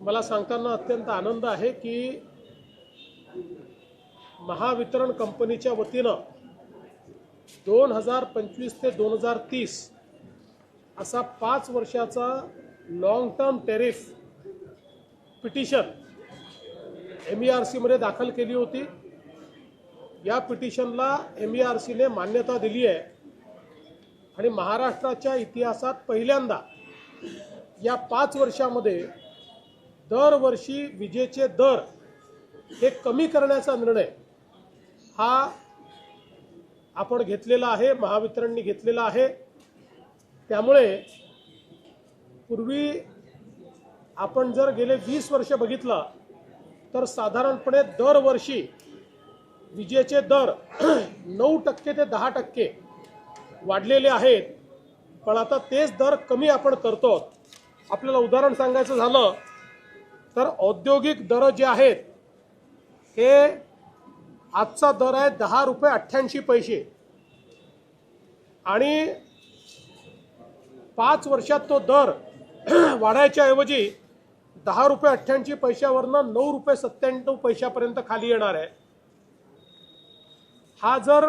मला सांगताना अत्यंत आनंद आहे की महावितरण कंपनीच्या वतीनं दोन हजार पंचवीस ते दोन हजार तीस असा पाच वर्षाचा long term tariff petition M E R सीमध्ये दाखल केली होती. या पिटिशनला एम ई आर सीने मान्यता दिली आहे. आणि महाराष्ट्राच्या इतिहासात पहिल्यांदा या पाच वर्षामध्ये दरवर्षी विजेचे दर हे कमी करण्याचा निर्णय हा आपण घेतलेला आहे महावितरणने घेतलेला आहे. त्यामुळे पूर्वी आपण जर गेले वीस वर्ष बघितलं तर साधारणपणे दरवर्षी विजेचे दर नऊ टक्के ते दहा टक्के वाढलेले आहेत. पण आता तेच दर कमी आपण करतो. आपल्याला उदाहरण सांगायचं झालं तर औद्योगिक दर जे आहेत हे आजचा दर आहे दहा रुपये अठ्ठ्याऐंशी पैसे. आणि पाच वर्षात तो दर वाढायच्या ऐवजी दहा रुपये अठ्ठ्याऐंशी पैशावरनं नऊ रुपये सत्त्याण्णव पैशापर्यंत खाली येणार आहे. हा जर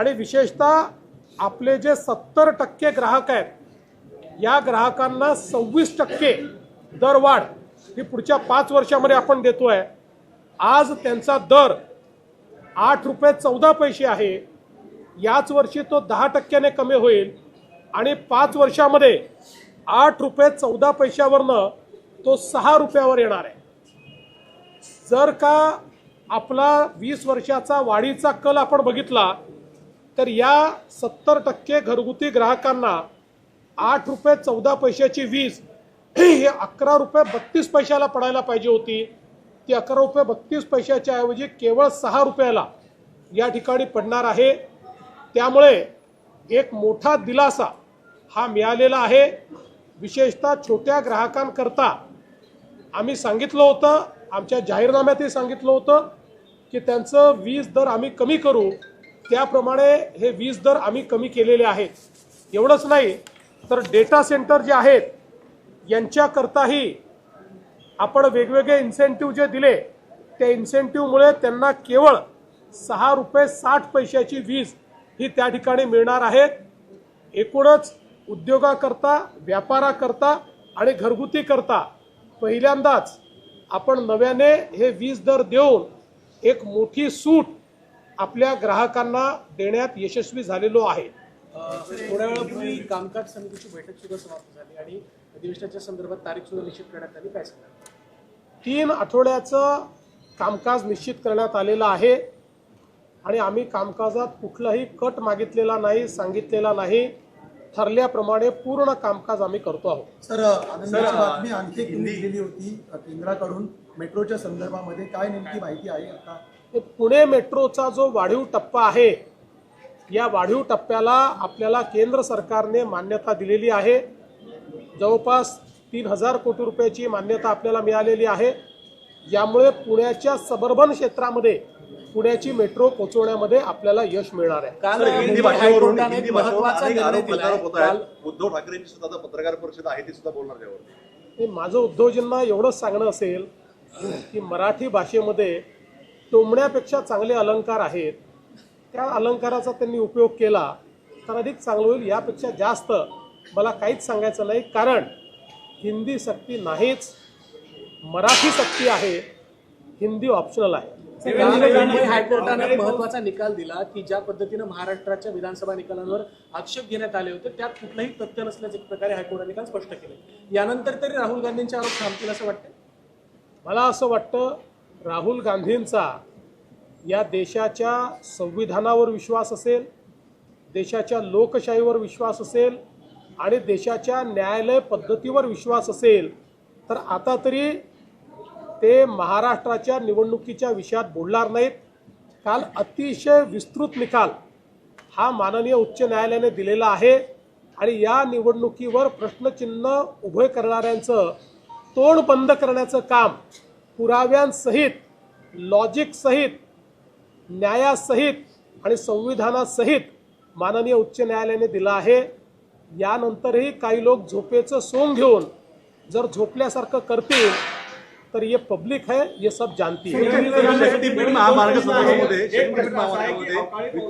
आणि विशेषतः आपले जे सत्तर टक्के ग्राहक आहेत या ग्राहकांना सव्वीस टक्के दरवाढ ही पुढच्या पाच वर्षामध्ये आपण देतो आहे आज त्यांचा दर आठ रुपये चौदा पैसे आहे. याच वर्षी तो दहा टक्क्याने कमी होईल आणि पाच वर्षामध्ये आठ रुपये चौदा पैशावरनं तो सहा रुपयावर येणार आहे. जर का आपला वीस वर्षाचा वाढीचा कल आपण बघितला तर या सत्तर टक्के घरगुती ग्राहकांना आठ रुपये चौदा पैशाची वीज ही अकरा रुपये बत्तीस पैशाला पडायला पाहिजे होती. ती अकरा रुपये बत्तीस पैशाच्या ऐवजी केवळ सहा रुपयाला या ठिकाणी पडणार आहे. त्यामुळे एक मोठा दिलासा हा मिळालेला आहे. विशेषतः छोट्या ग्राहकांकरता आम्ही सांगितलं होतं आमच्या जाहीरनाम्यातही सांगितलं होतं की त्यांचं वीज दर आम्ही कमी करू. त्याप्रमाणे हे वीज दर आम्ही कमी केलेले आहेत. एवढंच नाही तर डेटा सेंटर जे आहेत यांच्याकरताही आपण वेगवेगळे इन्सेंटिव्ह जे दिले त्या इन्सेंटिव्हमुळे त्यांना केवळ सहा रुपये साठ पैशाची वीज ही त्या ठिकाणी मिळणार आहे एकूणच उद्योगाकरता व्यापाराकरता आणि घरगुती करता पहिल्यांदाच आपण नव्याने हे वीज दर देऊन एक मोठी सूट आपल्या ग्राहकांना देण्यात यशस्वी झालेलो आहे. थोड्या वेळापूर्वी कामकाज समितीची बैठक सुद्धा समाप्त झाली आणि अधिवेशनाच्या संदर्भात तारीख सुद्धा निश्चित करण्यात आली. काय सांगा तीन आठवड्याचं कामकाज निश्चित करण्यात आलेलं आहे आणि आम्ही कामकाजात कुठलाही कट मागितलेला नाही सांगितलेला नाही. ठरल्याप्रमाणे पूर्ण कामकाज आम्ही करतो आहोत. सर आनंदाची बातमी आणखी दिली होती केंद्राकडून मेट्रोच्या संदर्भामध्ये काय नेमकी माहिती आहे आता? पुणे मेट्रोचा जो वाढीव टप्पा आहे या वाढीव टप्प्याला आपल्याला केंद्र सरकारने मान्यता दिलेली आहे. जवळपास तीन हजार कोटी रुपयाची मान्यता आपल्याला मिळालेली आहे. यामुळे पुण्याच्या सबर्बन क्षेत्रामध्ये पुण्याची मेट्रो पोहोचवण्यामध्ये आपल्याला यश मिळणार आहे. काल हिंदी भाषेवरून हिंदी अनेक आरोप प्रत्यारोप होत आहेत. उद्धव ठाकरेंची सुद्धा पत्रकार परिषद आहे ती सुद्धा बोलणार त्यावर. हे माझं उद्धवजींना एवढंच सांगणं असेल की मराठी भाषेमध्ये टोमण्यापेक्षा चांगले अलंकार आहेत. त्या अलंकाराचा त्यांनी उपयोग केला तर अधिक चांगलं होईल यापेक्षा जास्त मला काहीच सांगायचं नाही कारण हिंदी सक्ती नाहीच मराठी सक्ती आहे हिंदी ऑप्शनल आहे. मुंबई हायकोर्टाने महत्त्वाचा निकाल दिला की ज्या पद्धतीनं महाराष्ट्राच्या विधानसभा निकालांवर आक्षेप घेण्यात आले होते त्यात कुठलंही तथ्य नसल्याचे एक प्रकारे हायकोर्टाने निकाल स्पष्ट केले. यानंतर तरी राहुल गांधींचे आरोप थांबतील असं वाटतं मला असं वाटतं राहुल गांधींचा या देशाच्या संविधानावर विश्वास असेल देशाच्या लोकशाहीवर विश्वास असेल आणि देशाच्या न्यायालय पद्धतीवर विश्वास असेल तर आता तरी ते महाराष्ट्राच्या निवडणुकीच्या विषयात बोलणार नाहीत. काल अतिशय विस्तृत निकाल हा माननीय उच्च न्यायालयाने दिलेला आहे आणि या निवडणुकीवर प्रश्नचिन्ह उभे करणाऱ्यांचं तोंड बंद करण्याचं काम पुराव्यांसहित लॉजिकसहित न्यायासहित आणि संविधानासहित माननीय उच्च न्यायालयाने दिलं आहे. यानंतरही काही लोक झोपेचं सोंग घेऊन जर झोपल्यासारखं करतील तर ये पब्लिक है ये सब जानती है. महामार्ग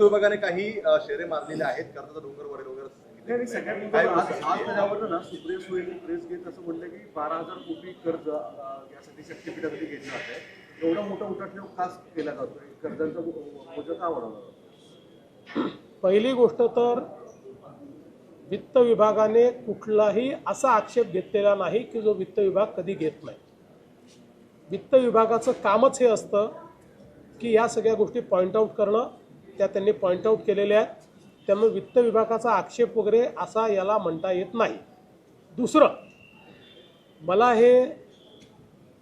विभागाने काही शेरे मारलेले आहेत कर्जाचा डोंगर वगैरे. काय आज गोष्ट आज आहे? त्याच्यावर ना सुप्रिया सुळेंनी प्रेस घेत असं म्हणलं की बारा हजार कोटी कर्ज यासाठी शक्तीपीठासाठी घेतलं जात. आहे एवढा मोठा उठाठेव खास केला जातोय कर्जांचा बोजा का वाढवला पहिली गोष्ट तर वित्त विभागाने कुठलाही असा आक्षेप घेतलेला नाही की जो वित्त विभाग कधी घेत नाही. वित्त विभागाचं कामच हे असतं की या सगळ्या गोष्टी पॉईंट आऊट करणं. त्या त्यांनी पॉईंट आऊट केलेल्या आहेत. त्यामुळे वित्त विभागाचा आक्षेप वगैरे असा याला म्हणता येत नाही. दुसरं मला हे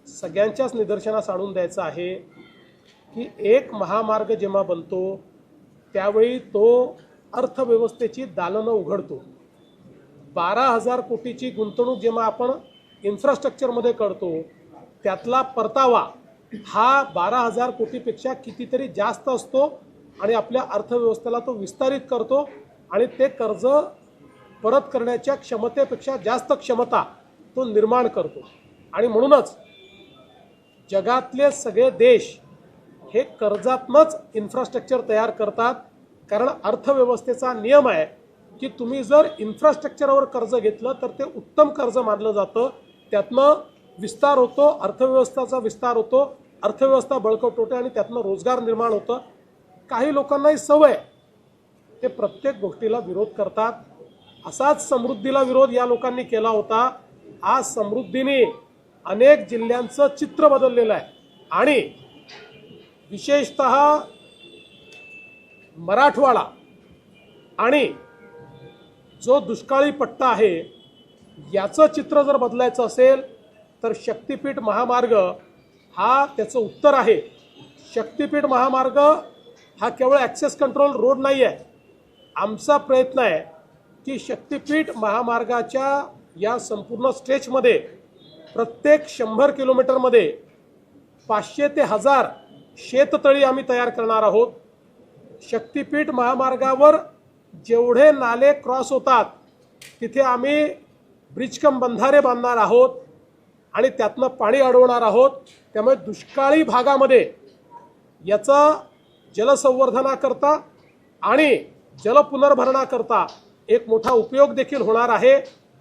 सगळ्यांच्याच निदर्शनास आणून द्यायचं आहे की एक महामार्ग जेव्हा बनतो त्यावेळी तो अर्थव्यवस्थेची दालनं उघडतो. बारा हजार कोटीची गुंतवणूक जेव्हा आपण इन्फ्रास्ट्रक्चरमध्ये करतो त्यातला परतावा हा बारा हजार कोटीपेक्षा कितीतरी जास्त असतो आणि आपल्या अर्थव्यवस्थेला तो विस्तारित करतो आणि ते कर्ज परत करण्याच्या क्षमतेपेक्षा जास्त क्षमता तो निर्माण करतो. आणि म्हणूनच जगातले सगळे देश हे कर्जातनंच इन्फ्रास्ट्रक्चर तयार करतात. कारण अर्थव्यवस्थेचा नियम आहे की तुम्ही जर इन्फ्रास्ट्रक्चरवर कर्ज घेतलं तर ते उत्तम कर्ज मानलं जातं. त्यातनं विस्तार होतो अर्थव्यवस्थेचा विस्तार होतो अर्थव्यवस्था बळकट होते आणि त्यातनं रोजगार निर्माण होतं. काही लोकांनाही सवय ते प्रत्येक गोष्टीला विरोध करतात. असाच समृद्धीला विरोध या लोकांनी केला होता. आज समृद्धीने अनेक जिल्ह्यांचं चित्र बदललेलं आहे. आणि विशेषत मराठवाडा आणि जो दुष्काळी पट्टा आहे याचं चित्र जर बदलायचं असेल तर शक्तिपीठ महामार्ग हा त्याचं उत्तर आहे. शक्तिपीठ महामार्ग हा केवळ ॲक्सेस कंट्रोल रोड नाही आहे आमचा प्रयत्न आहे की शक्तीपीठ महामार्गाच्या या संपूर्ण स्ट्रेचमध्ये प्रत्येक शंभर किलोमीटरमध्ये पाचशे ते हजार शेततळी आम्ही तयार करणार आहोत. शक्तीपीठ महामार्गावर जेवढे नाले क्रॉस होतात तिथे आम्ही ब्रिजकम बंधारे बांधणार आहोत आणि त्यातनं पाणी अडवणार आहोत. त्यामुळे दुष्काळी भागामध्ये याचा जलसंवर्धनाकरता आणि जलपुनर्भरणाकरता एक मोठा उपयोग देखील होणार आहे.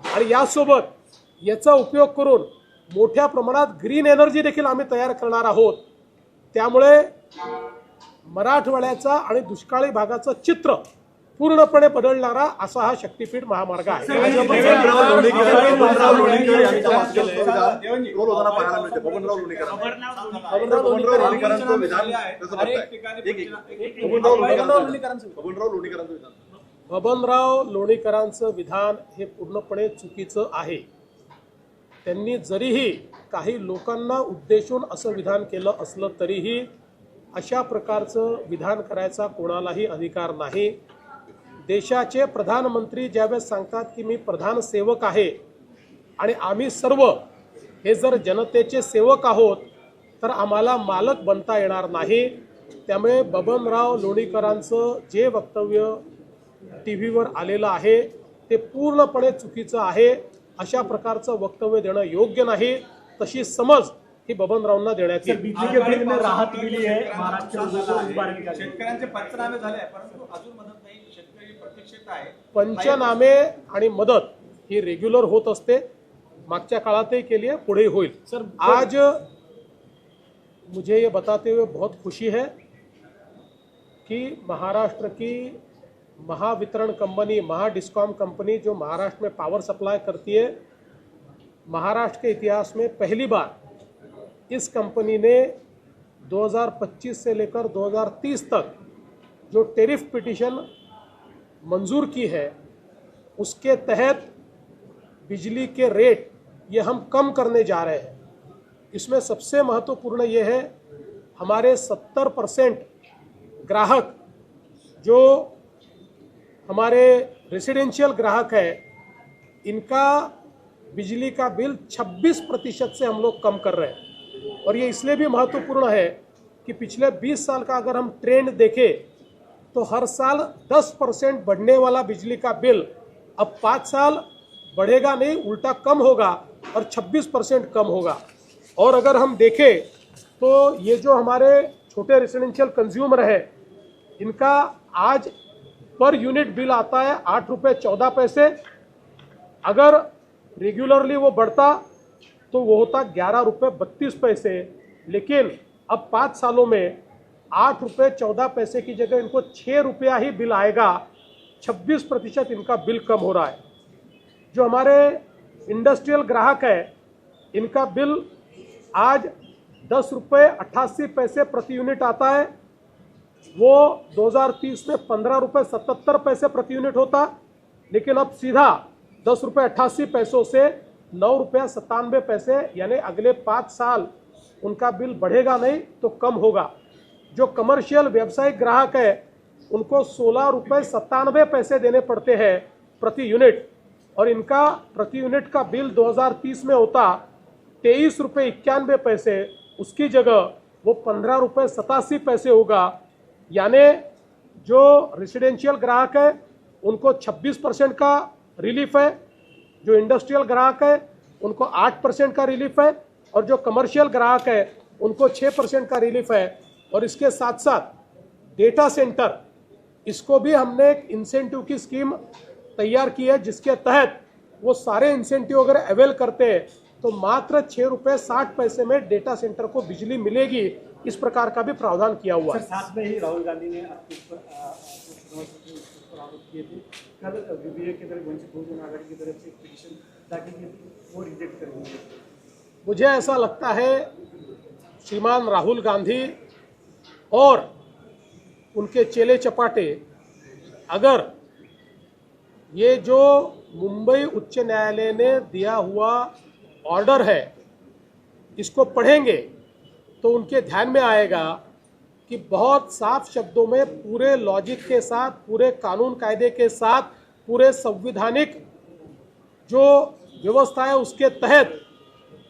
आणि यासोबत याचा उपयोग करून मोठ्या प्रमाणात ग्रीन एनर्जी देखील आम्ही तयार करणार आहोत. त्यामुळे मराठवाड्याचा आणि दुष्काळी भागाचं चित्र पूर्णपणे बदलणारा असा हा शक्तीपीठ महामार्ग आहे. बबनराव लोणीकरांचं विधान हे पूर्णपणे चुकीचं आहे. त्यांनी जरीही काही लोकांना उद्देशून असं विधान केलं असलं तरीही अशा प्रकारचं विधान करायचा कोणालाही अधिकार नाही. देशाचे प्रधानमंत्री ज्यावेळेस सांगतात की मी प्रधान सेवक आहे आणि आम्ही सर्व हे जर जनतेचे सेवक आहोत तर आम्हाला मालक बनता येणार नाही. त्यामुळे बबनराव लोणीकरांचं जे वक्तव्य टी व्हीवर आलेलं आहे ते पूर्णपणे चुकीचं आहे. अशा प्रकारचं वक्तव्य देणं योग्य नाही. तशी समज ही बबनरावांना देण्यात येईल. राहत है क्या कहेंगे? शेतकऱ्यांचे पंचनामे झाले. आहे, परंतु अजून पंचनामे आणि मदत ही रेग्युलर होत असते. मागच्या काळातही केली आहे पुढेही होईल. सर, आज मुझे ये बताते हुए बहुत खुशी है कि महाराष्ट्र की महावितरण कंपनी महाडिस्कॉम कंपनी जो महाराष्ट्र में पावर सप्लाई करती है महाराष्ट्र के इतिहास में पहली बार इस कंपनी ने 2025 से लेकर 2030 तक जो टेरिफ पिटिशन मंजूर की है, उसके तहत बिजली के रेट ये हम कम करने जा रहे हैं। इसमें सबसे महत्वपूर्ण ये है, हमारे 70 परसेंट ग्राहक जो हमारे रेसिडेंशियल ग्राहक है, इनका बिजली का बिल 26 प्रतिशत से हम लोग कम कर रहे हैं। और ये इसलिए भी महत्वपूर्ण है कि पिछले 20 साल का अगर हम ट्रेंड देखें तो हर साल 10 परसेंट बढ़ने वाला बिजली का बिल। अब पाँच साल बढ़ेगा नहीं, उल्टा कम होगा और 26 परसेंट कम होगा। और अगर हम देखें तो ये जो हमारे छोटे रेसिडेंशियल कंज्यूमर है, इनका आज पर यूनिट बिल आता है आठ रुपये चौदह पैसे। अगर रेगुलरली वो बढ़ता तो वो होता ग्यारह रुपये बत्तीस पैसे। लेकिन अब पाँच सालों में आठ रुपये चौदह पैसे की जगह इनको छः रुपया ही बिल आएगा। छब्बीस प्रतिशत इनका बिल कम हो रहा है। जो हमारे इंडस्ट्रियल ग्राहक है, इनका बिल आज दस रुपये अट्ठासी पैसे प्रति यूनिट आता है। वो 2030 में पंद्रह रुपये सतहत्तर पैसे प्रति यूनिट होता, लेकिन अब सीधा दस रुपये अट्ठासी पैसों से नौ रुपया सत्तानवे पैसे, यानी अगले पाँच साल उनका बिल बढ़ेगा नहीं तो कम होगा। जो कमर्शियल व्यावसायिक ग्राहक है, उनको सोलह रुपये सत्तानवे पैसे देने पड़ते हैं प्रति यूनिट और इनका प्रति यूनिट का बिल 2030 में होता तेईस रुपये इक्यानवे पैसे। उसकी जगह वो पंद्रह रुपये सतासी पैसे होगा। यानि जो रेसिडेंशियल ग्राहक है, उनको 26 परसेंट का रिलीफ है। जो इंडस्ट्रियल ग्राहक है, उनको 8 परसेंट का रिलीफ है। और जो कमर्शियल ग्राहक है, उनको 6 परसेंट का रिलीफ है। और इसके साथ साथ डेटा सेंटर इसको भी हमने एक इंसेंटिव की स्कीम तैयार की है जिसके तहत वो सारे इंसेंटिव अगर अवेल करते हैं तो मात्र छः रुपये साठ पैसे में डेटा सेंटर को बिजली मिलेगी। इस प्रकार का भी प्रावधान किया हुआ है। साथ में ही राहुल गांधी ने आपके ऊपर आ, आपको चुनाव से उस पर आरोप किए थे। कल वीवीए की तरफ़ वंचित बहुजन आघाड़ी की तरफ़ से पिटिशन दाखिल की थी वो रिजेक्ट कर दी मुझे ऐसा लगता है श्रीमान राहुल गांधी और उनके चेले चपाटे, अगर ये जो मुंबई उच्च न्यायालय ने दिया हुआ ऑर्डर है, इसको पढ़ेंगे तो उनके ध्यान में आएगा कि बहुत साफ़ शब्दों में पूरे लॉजिक के साथ, पूरे कानून कायदे के साथ, पूरे संविधानिक जो व्यवस्था है उसके तहत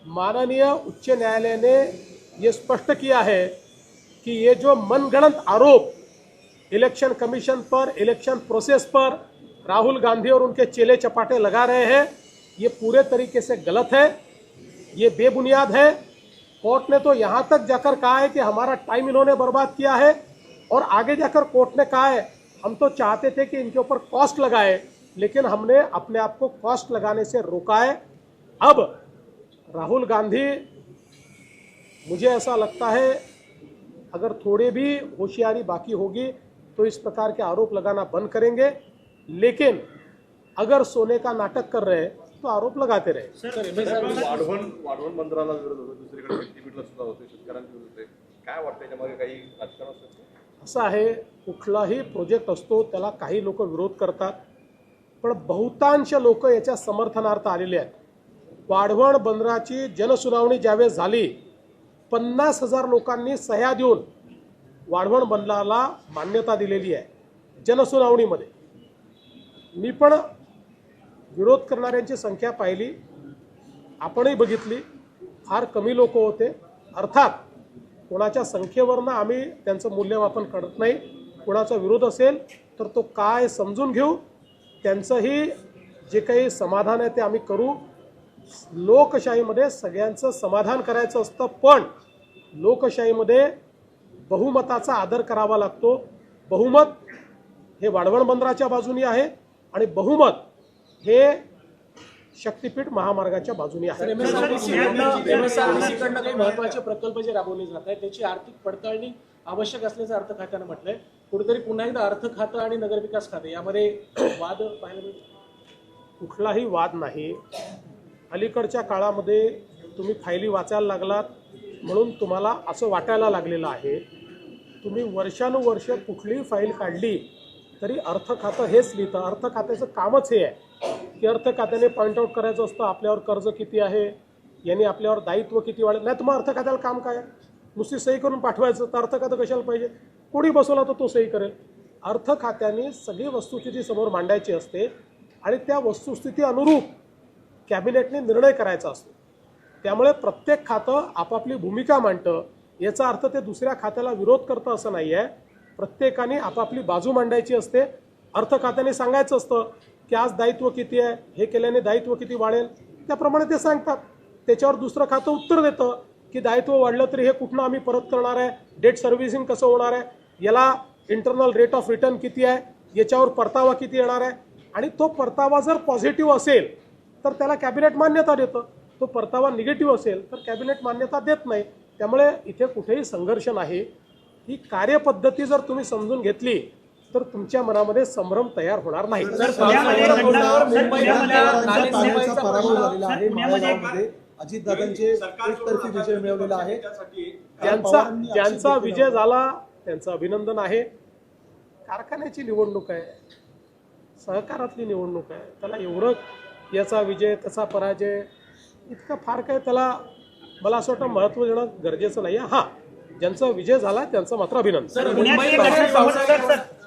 माननीय उच्च न्यायालय ने ये स्पष्ट किया है कि ये जो मनगढ़ंत आरोप इलेक्शन कमीशन पर, इलेक्शन प्रोसेस पर राहुल गांधी और उनके चेले चपाटे लगा रहे हैं, ये पूरे तरीके से गलत है, ये बेबुनियाद है। कोर्ट ने तो यहाँ तक जाकर कहा है कि हमारा टाइम इन्होंने बर्बाद किया है और आगे जाकर कोर्ट ने कहा है, हम तो चाहते थे कि इनके ऊपर कॉस्ट लगाए, लेकिन हमने अपने आप को कॉस्ट लगाने से रोका है। अब राहुल गांधी, मुझे ऐसा लगता है अगर थोड़ी भी होशियारी बाकी होगी तो इस प्रकार के आरोप लगाना बंद करेंगे। लेकिन अगर सोने का नाटक कर रहे हैं तो आरोप लगाते रहे। Sir M S R Vadhavan Vadhavan बंदराला विरोध होतो दुसरीकडे शक्तीपीठला सुद्धा होते शेतकऱ्यांचे विरोध होते काय वाटतं याच्यामागे काही राजकारण असतं? असं आहे कुठलाही प्रोजेक्ट असतो त्याला काही लोक विरोध करतात. पण बहुतांश लोक याच्या समर्थनार्थ आलेले आहेत. वाढवण बंदराची जनसुनावणी ज्यावेळेस झाली पन्नास हजार लोकांनी सह्या देऊन वाढवण बंदला मान्यता दिलेली आहे. जनसुनावणीमध्ये. मी पण विरोध करणाऱ्यांची संख्या पाहिली. आपणही बघितली. फार कमी लोक होते. अर्थात कोणाच्या संख्येवरनं आम्ही त्यांचं मूल्यमापन करत नाही. कोणाचा विरोध असेल तर तो काय समजून घेऊ? त्यांचंही जे काही समाधान आहे ते आम्ही करू. लोकशाहीमध्ये सगळ्यांचं समाधान करायचं असतं पण लोकशाहीमध्ये बहुमताचा आदर करावा लागतो. बहुमत हे वाढवण बंदराच्या बाजूनी आहे आणि बहुमत हे शक्तीपीठ महामार्गाच्या बाजूनी आहे. महत्त्वाचे प्रकल्प जे राबवले जात आहेत त्याची आर्थिक पडताळणी आवश्यक असल्याचं अर्थ खात्यानं म्हटलंय. कुठेतरी पुन्हा एकदा अर्थ खातं आणि नगरविकास खाते यामध्ये वाद पाहायला मिळतो. कुठलाही वाद नाही. अलीकडच्या काळामध्ये तुम्ही फायली वाचायला लागलात म्हणून तुम्हाला असं वाटायला लागलेलं आहे. तुम्ही वर्षानुवर्ष कुठलीही फाईल काढली तरी अर्थ खातं हेच लिहितं. अर्थ खात्याचं कामच हे आहे की अर्थ खात्याने पॉईंट आऊट करायचं असतं आपल्यावर कर्ज किती आहे यांनी आपल्यावर दायित्व किती वाढलं. नाही तर मग अर्थ खात्याला काम काय? आहे? नुसती सही करून पाठवायचं तर अर्थ खातं कशाला पाहिजे? कोणी बसवला तर तो सही करेल? अर्थ खात्याने सगळी वस्तुस्थिती समोर मांडायची असते आणि त्या वस्तुस्थिती अनुरूप कॅबिनेटने निर्णय करायचा असतो. त्यामुळे प्रत्येक खातं आपापली भूमिका मांडतं. याचा अर्थ ते दुसऱ्या खात्याला विरोध करतं असं नाही आहे प्रत्येकाने आपापली बाजू मांडायची असते. अर्थ खात्याने सांगायचं असतं की आज दायित्व किती आहे? हे केल्याने दायित्व किती वाढेल? त्याप्रमाणे ते सांगतात. त्याच्यावर दुसरं खातं उत्तर देतं की दायित्व वाढलं तरी हे कुठनं आम्ही परत करणार आहे? डेट सर्व्हिसिंग कसं होणार आहे? याला इंटरनल रेट ऑफ रिटर्न किती आहे? याच्यावर परतावा किती येणार आहे? आणि तो परतावा जर पॉझिटिव्ह असेल तर त्याला कॅबिनेट मान्यता देतं तो परतावा निगेटिव्ह असेल तर कॅबिनेट मान्यता देत नाही त्यामुळे इथे कुठेही संघर्ष नाही ही कार्यपद्धती जर तुम्ही समजून घेतली तर तुमच्या मनामध्ये संभ्रम तयार होणार नाही ज्यांचा ज्यांचा विजय झाला त्यांचं अभिनंदन आहे कारखान्याची निवडणूक आहे सहकारातली निवडणूक आहे त्याला एवढं याचा विजय त्याचा पराजय इतकं फार काय त्याला मला असं वाटतं महत्त्व देणं गरजेचं नाही आहे. हां ज्यांचा विजय झाला त्यांचं मात्र अभिनंदन. सर मुंबई पावसाळ्यात